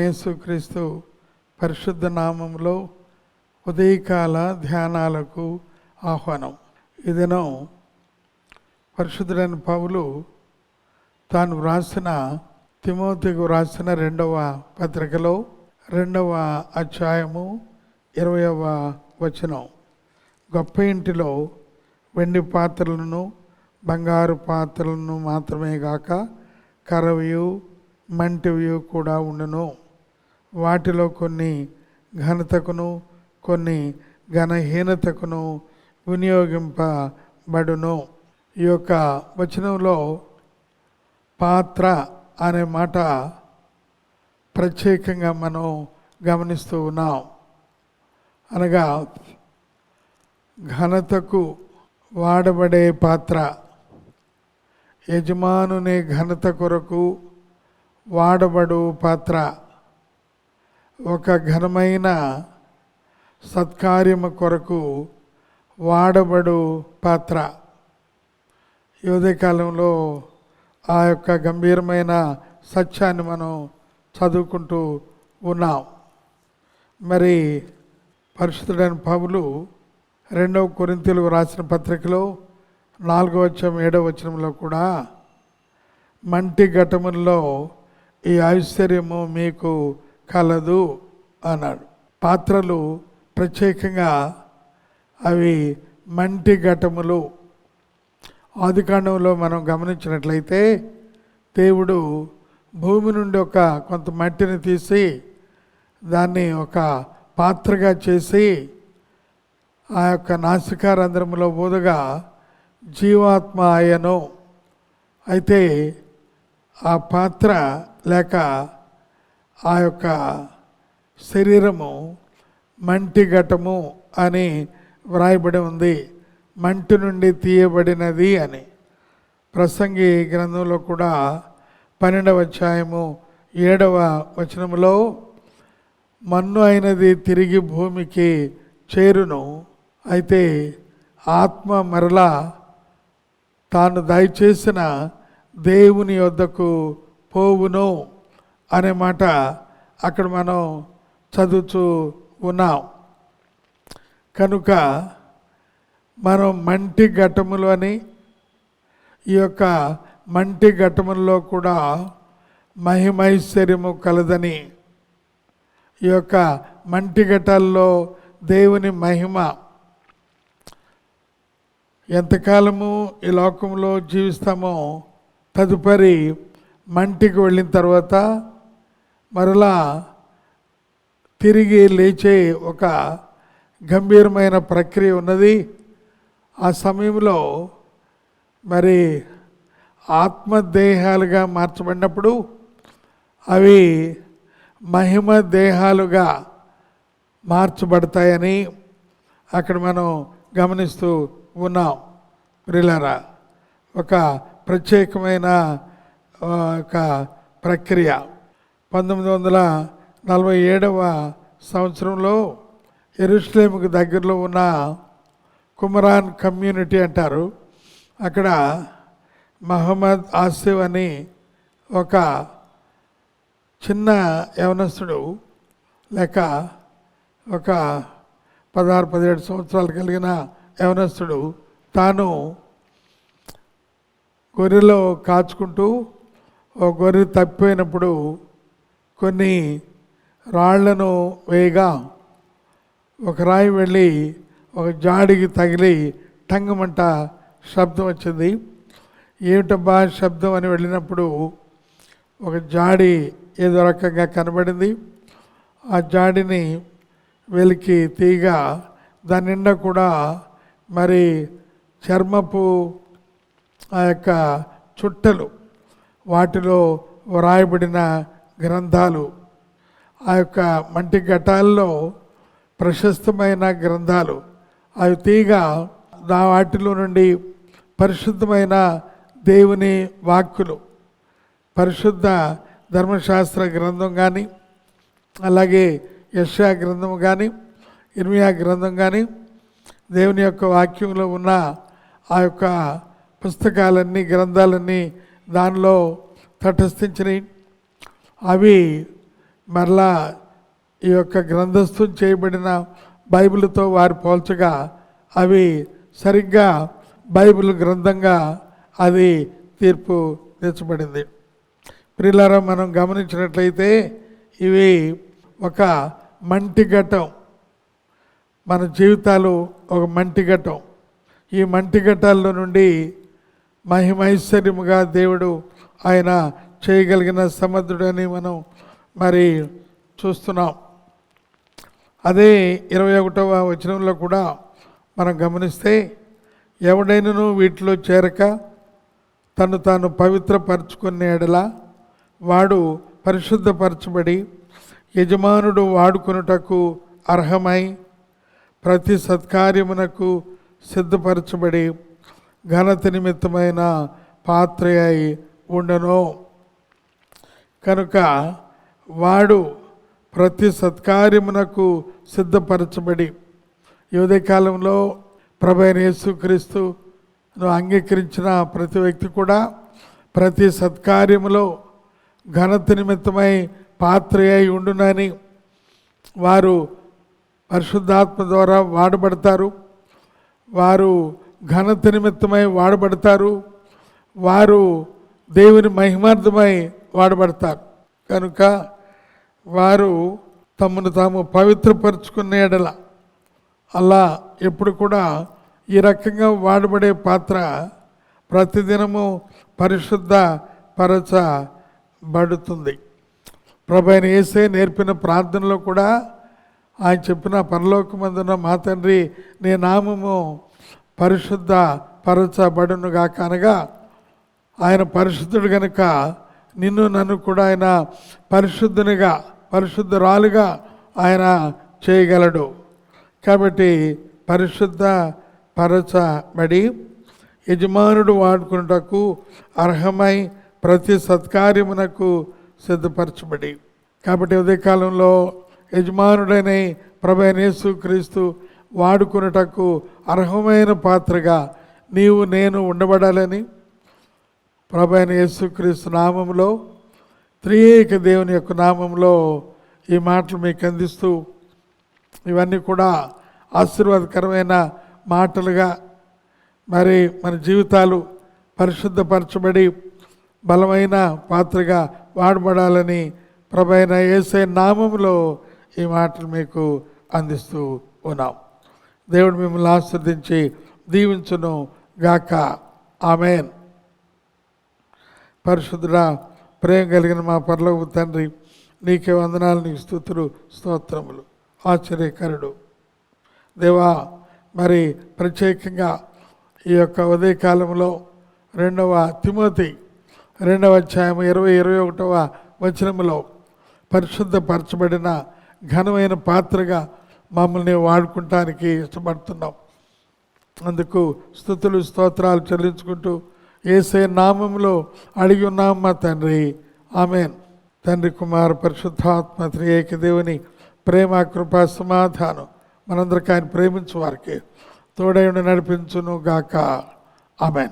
ప్రభైన యేసుక్రీస్తు పరిశుద్ధ నామంలో ఉదయకాల ధ్యానాలకు ఆహ్వానం. ఈ దినం పరిశుద్ధుడైన పౌలు తాను వ్రాసిన తిమోతికు వ్రాసిన రెండవ పత్రికలో రెండవ అధ్యాయము ఇరవయవ వచనం. గొప్ప ఇంటిలో వెండి పాత్రలను బంగారు పాత్రలను మాత్రమే కాక కరవయు మంటివి కూడా ఉండును. వాటిలో కొన్ని ఘనతకును కొన్ని ఘనహీనతకును వినియోగింపబడును. ఈ యొక్క వచనంలో పాత్ర అనే మాట ప్రత్యేకంగా మనం గమనిస్తూ ఉన్నాం. అనగా ఘనతకు వాడబడే పాత్ర. యజమానుని ఘనత కొరకు వాడబడు పాత్ర. ఒక ఘనమైన సత్కార్యము కొరకు వాడబడు పాత్ర. ఈ ఆ యొక్క గంభీరమైన సత్యాన్ని మనం చదువుకుంటూ ఉన్నాం. మరి పరిశుద్ధుడైన పౌలు రెండవ కొరింతలు రాసిన పత్రికలో నాలుగో వచ్చం ఏడవ వచనంలో కూడా మంటి ఘటముల్లో ఈ ఐశ్వర్యము మీకు కలదు అన్నాడు. పాత్రలు ప్రత్యేకంగా అవి మంటి ఘటములు. ఆదికాండంలో మనం గమనించినట్లయితే దేవుడు భూమి నుండి ఒక కొంత మట్టిని తీసి దాన్ని ఒక పాత్రగా చేసి ఆ యొక్క నాసికారంధ్రములో బోధగా జీవాత్మ ఆయను. అయితే ఆ పాత్ర లేక ఆ యొక్క శరీరము మంటి ఘటము అని వ్రాయబడి ఉంది. మంటి నుండి తీయబడినది అని. ప్రసంగి గ్రంథంలో కూడా పన్నెండవ అధ్యాయము ఏడవ వచనములో మన్ను అయినది తిరిగి భూమికి చేరును అయితే ఆత్మ మరలా తాను దయచేసిన దేవుని వద్దకు పోవును. అనే మాట అక్కడ మనం చదువుతూ ఉన్నాం. కనుక మనం మంటి ఘటములు అని ఈ యొక్క మంటి ఘటముల్లో కూడా మహిమైశ్వర్యము కలదని ఈ యొక్క మంటి ఘటాల్లో దేవుని మహిమ. ఎంతకాలము ఈ లోకంలో జీవిస్తామో తదుపరి మంటికి వెళ్ళిన తర్వాత మరలా తిరిగి లేచే ఒక గంభీరమైన ప్రక్రియ ఉన్నది. ఆ సమయంలో మరి ఆత్మదేహాలుగా మార్చబడినప్పుడు అవి మహిమ దేహాలుగా మార్చబడతాయని అక్కడ మనం గమనిస్తూ ఉన్నాం. ప్రిలరా ఒక ప్రత్యేకమైన ఒక ప్రక్రియ. పంతొమ్మిది వందల నలభై ఏడవ సంవత్సరంలో ఎరుస్లేముకు దగ్గరలో ఉన్న కుమరాన్ కమ్యూనిటీ అంటారు. అక్కడ మహమ్మద్ ఆసిఫ్ అని ఒక చిన్న యవనస్తుడు లేక ఒక పదహారు పదిహేడు సంవత్సరాలు కలిగిన యవనస్తుడు తాను గొర్రెలో కాచుకుంటూ ఓ గొర్రె తప్పిపోయినప్పుడు కొన్ని రాళ్ళను వేయగా ఒక రాయి వెళ్ళి ఒక జాడికి తగిలి టంగమంట శబ్దం వచ్చింది. ఏమిటబ్బా శబ్దం అని వెళ్ళినప్పుడు ఒక జాడి ఏదో రకంగా కనబడింది. ఆ జాడిని వెలికి తీగ దాని నిండా కూడా మరి చర్మపు ఆ యొక్క చుట్టలు వాటిలో వ్రాయబడిన గ్రంథాలు. ఆ యొక్క మంటి ఘటాల్లో ప్రశస్తమైన గ్రంథాలు. అవి తీగ నా వాటిలో నుండి పరిశుద్ధమైన దేవుని వాక్కులు. పరిశుద్ధ ధర్మశాస్త్ర గ్రంథం కానీ అలాగే యశా గ్రంథం కానీ ఇర్మియా గ్రంథం కానీ దేవుని యొక్క వాక్యంలో ఉన్న ఆ యొక్క పుస్తకాలన్నీ గ్రంథాలన్నీ దానిలో తటస్థించినాయి. అవి మరలా ఈ యొక్క గ్రంథస్థం చేయబడిన బైబిల్తో వారు పోల్చగా అవి సరిగ్గా బైబిల్ గ్రంథంగా అది తీర్పు తెచ్చబడింది. ప్రిలారా మనం గమనించినట్లయితే ఇవి ఒక మంటి ఘట్టం. మన జీవితాలు ఒక మంటి ఘట్టం. ఈ మంటి ఘట్టాల్లో నుండి మహిమైశ్వర్యముగా దేవుడు ఆయన చేయగలిగిన సమర్థుడని మనం మరి చూస్తున్నాం. అదే ఇరవై ఒకటవ వచనంలో కూడా మనం గమనిస్తే ఎవడైనను వీటిలో చేరక తను తాను పవిత్రపరచుకునే ఎడల వాడు పరిశుద్ధపరచబడి యజమానుడు వాడుకొనుటకు అర్హమై ప్రతి సత్కార్యమునకు సిద్ధపరచబడి ఘనత నిమిత్తమైన పాత్ర అయి ఉండను. కనుక వాడు ప్రతి సత్కార్యమునకు సిద్ధపరచబడి యువదే కాలంలో ప్రభు అయిన యేసుక్రీస్తు అంగీకరించిన ప్రతి వ్యక్తి కూడా ప్రతి సత్కార్యములో ఘనత నిమిత్తమై పాత్ర అయి ఉండునని వారు పరిశుద్ధాత్మ ద్వారా వాడబడతారు. వారు ఘనత నిమిత్తమై వాడబడతారు. వారు దేవుని మహిమార్థమై వాడబడతారు. కనుక వారు తమను తాము పవిత్రపరుచుకునే ఎడల అలా ఎప్పుడు కూడా ఈ రకంగా వాడబడే పాత్ర ప్రతిదినము పరిశుద్ధ పరచబడుతుంది. ప్రభు వేసే ఏసే నేర్పిన ప్రార్థనలో కూడా ఆయన చెప్పిన పరలోకమందున మా తండ్రి నీ నామము పరిశుద్ధ పరచబడునుగా కనగా ఆయన పరిశుద్ధుడు గనుక నిన్ను నన్ను కూడా ఆయన పరిశుద్ధునిగా పరిశుద్ధురాలుగా ఆయన చేయగలడు. కాబట్టి పరిశుద్ధ పరచబడి యజమానుడు వాడుకున్నటకు అర్హమై ప్రతి సత్కార్యమునకు సిద్ధపరచబడి. కాబట్టి ఉదయకాలంలో యజమానుడైన ప్రభైనేసు క్రీస్తు వాడుకున్నటకు అర్హమైన పాత్రగా నీవు నేను ఉండబడాలని ప్రభైన యేసుక్రీస్తు నామంలో త్రియేక దేవుని యొక్క నామంలో ఈ మాటలు మీకు అందిస్తూ ఇవన్నీ కూడా ఆశీర్వాదకరమైన మాటలుగా మరి మన జీవితాలు పరిశుద్ధపరచబడి బలమైన పాత్రగా వాడబడాలని ప్రభైన ఏసే నామంలో ఈ మాటలు మీకు అందిస్తూ ఉన్నాం. దేవుడు మిమ్మల్ని ఆస్వాదించి దీవించును గాక. ఆమెన్. పరిశుద్ధుడా ప్రేమ కలిగిన మా పరలోక తండ్రి నీకే వందనాలు నీకు స్థుతులు స్తోత్రములు. ఆశ్చర్యకరుడు. దేవా మరి ప్రత్యేకంగా ఈ యొక్క ఉదయకాలంలో రెండవ తిమోతి రెండవ అధ్యాయం ఇరవై ఇరవై ఒకటవ వచనములో పరిశుద్ధపరచబడిన ఘనమైన పాత్రగా మమ్మల్ని వాడుకుంటానికి ఇష్టపడుతున్నాం. అందుకు స్థుతులు స్తోత్రాలు చెల్లించుకుంటూ ఏసే నామంలో అడిగి ఉన్నాం మా తండ్రి? ఆమెన్. తండ్రి కుమార్ పరిశుద్ధాత్మ త్రియేక దేవుని ప్రేమ కృప సమాధానం మనందరికీ ఆయన ప్రేమించు వారికి తోడైండి నడిపించును గాక ఆమెన్.